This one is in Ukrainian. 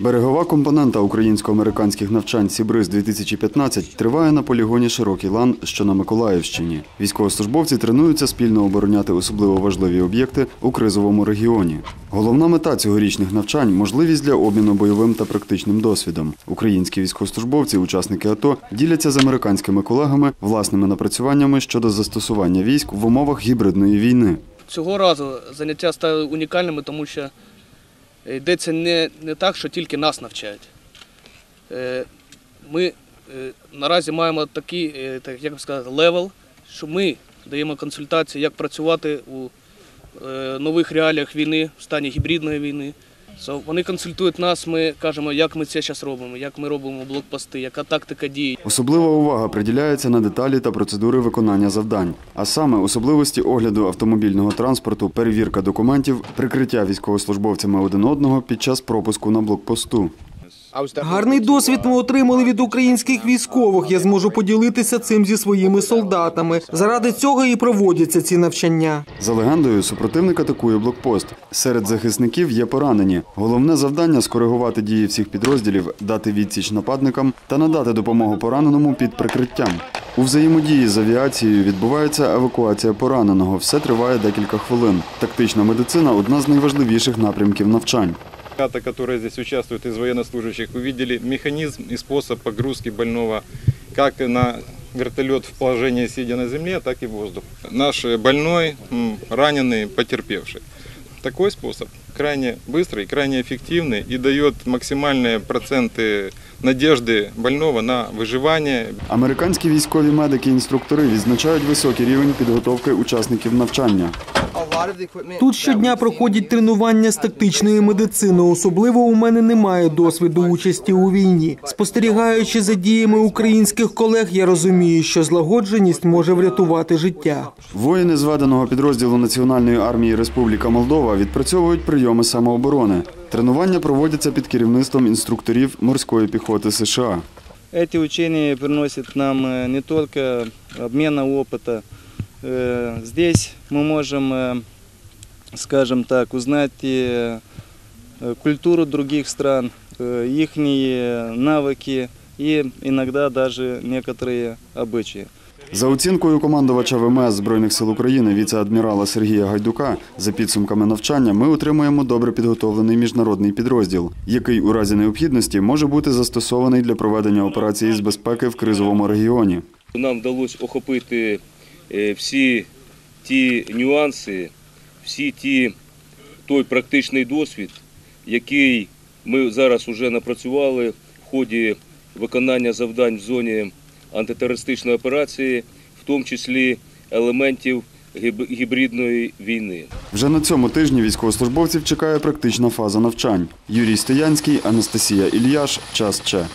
Берегова компонента українсько-американських навчань Сібриз 2015 триває на полігоні Широкий лан, що на Миколаївщині. Військовослужбовці тренуються спільно обороняти особливо важливі об'єкти у кризовому регіоні. Головна мета цьогорічних навчань можливість для обміну бойовим та практичним досвідом. Українські військовослужбовці, учасники АТО, діляться з американськими колегами власними напрацюваннями щодо застосування військ в умовах гібридної війни. Цього разу заняття стали унікальними, тому що йдеться не, не так, що тільки нас навчають. Е, Ми е, наразі маємо такий, е, так, як би сказати, левел, що ми даємо консультації, як працювати у е, нових реаліях війни, в стані гібридної війни. So, Вони консультують нас, ми кажемо, як ми це зараз робимо, як ми робимо блокпости, яка тактика дії. Особлива увага приділяється на деталі та процедури виконання завдань, а саме особливості огляду автомобільного транспорту, перевірка документів, прикриття військовослужбовцями один одного під час пропуску на блокпосту. Гарний досвід ми отримали від українських військових. Я зможу поділитися цим зі своїми солдатами. Заради цього і проводяться ці навчання. За легендою, супротивник атакує блокпост. Серед захисників є поранені. Головне завдання скоригувати дії всіх підрозділів, дати відсіч нападникам та надати допомогу пораненому під прикриттям. У взаємодії з авіацією відбувається евакуація пораненого. Все триває декілька хвилин. Тактична медицина одна з найважливіших напрямків навчань. Ребята, которые здесь участвуют из военнослужащих, увидели механизм и способ погрузки больного как на вертолет в положении сидя на земле, так и в воздух. Наш больной, м, раненый, потерпевший. Такой способ крайне быстрый, крайне эффективный и дает максимальные проценты надежды больного на выживание, Американські військові медики-інструктори відзначають високий рівень підготовки учасників навчання. Тут щодня проходять тренування з тактичної медицини. Особливо у мене немає досвіду участі у війні. Спостерігаючи за діями українських колег, я розумію, що злагодженість може врятувати життя. Воїни зведеного підрозділу Національної армії Республіка Молдова відпрацьовують прийоми самооборони. Тренування проводяться під керівництвом інструкторів морської піхоти США. Эти учения приносят нам э, не только обмена опыта. Э, Здесь мы можем, э, скажем так, узнать э, э, культуру других стран, их навыки и иногда даже некоторые обычаи. За оцінкою командувача ВМС Збройних сил України віце-адмірала Сергія Гайдука, за підсумками навчання ми отримуємо добре підготовлений міжнародний підрозділ, який у разі необхідності може бути застосований для проведення операції з безпеки в кризовому регіоні. Нам вдалося охопити е, всі ті нюанси, всі ті, той практичний досвід, який ми зараз вже напрацювали в ході виконання завдань в зоні антитерористичної операції, в тому числі елементів гібридної війни. Вже на цьому тижні військовослужбовців чекає практична фаза навчань. Юрій Стоянський, Анастасія Ільяш. Час Че.